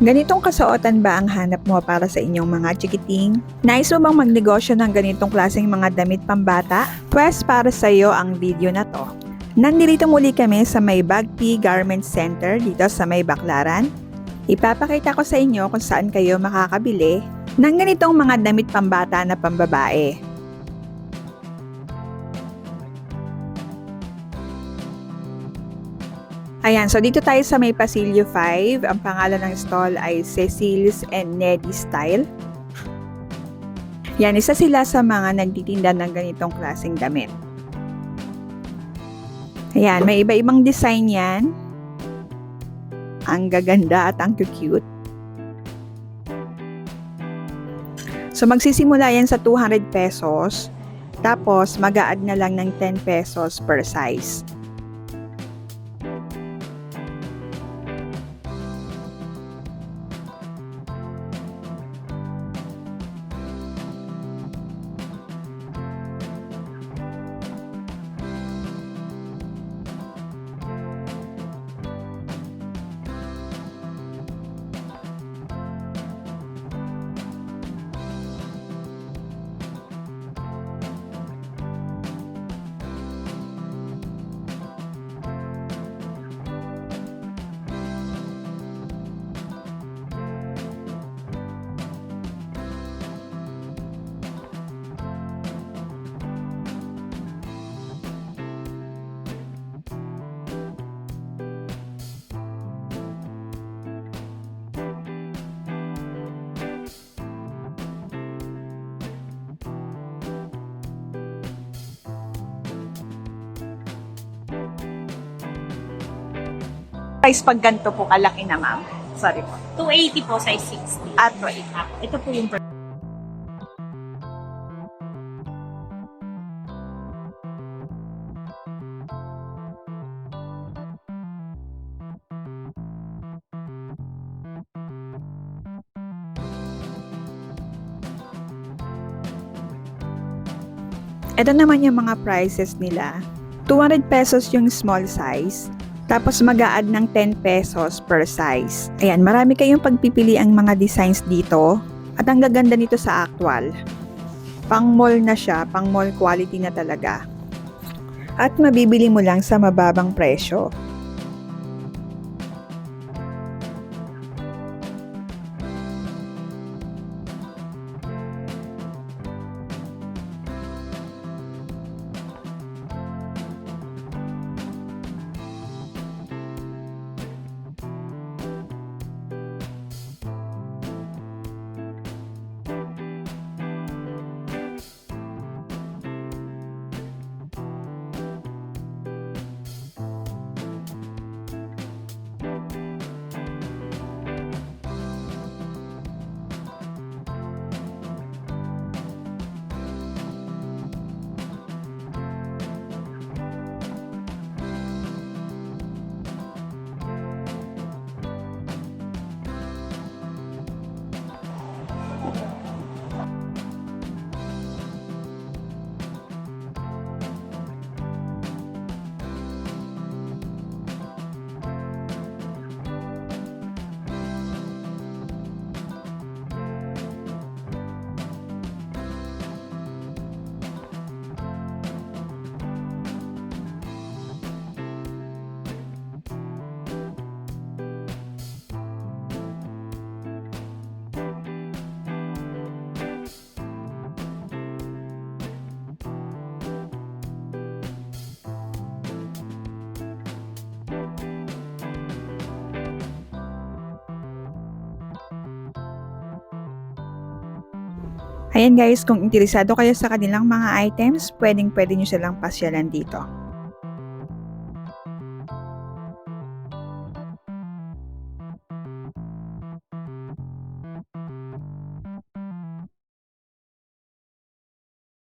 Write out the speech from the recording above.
Ganitong kasuotan ba ang hanap mo para sa inyong mga chikiting? Nais mo bang magnegosyo ng ganitong klaseng mga damit pambata? Pwes para sa iyo ang video na to. Nandito muli kami sa may Bagpi Garment Center dito sa may Baklaran. Ipapakita ko sa inyo kung saan kayo makakabili ng ganitong mga damit pambata na pambabae. Ayan, so dito tayo sa may Pasilio 5. Ang pangalan ng stall ay Cecil's and Neddy Style. Yan, isa sila sa mga nagtitinda ng ganitong klaseng damit. Ayan, may iba-ibang design yan. Ang gaganda at ang cute. So magsisimula yan sa 200 pesos. Tapos mag-a-add na lang ng 10 pesos per size. Price pag ganito po kalaki na ma'am. Sorry po. 280 po, size 60. At wait. Ito po yung per- Ito naman yung mga prices nila. 200 pesos yung small size. Tapos mag add ng 10 pesos per size. Ayan, marami kayong pagpipili ang mga designs dito. At ang gaganda nito sa actual. Pang mall na siya, pang mall quality na talaga. At mabibili mo lang sa mababang presyo. Ayan guys, kung interesado kayo sa kanilang mga items, pwedeng pwede nyo silang pasyalan dito.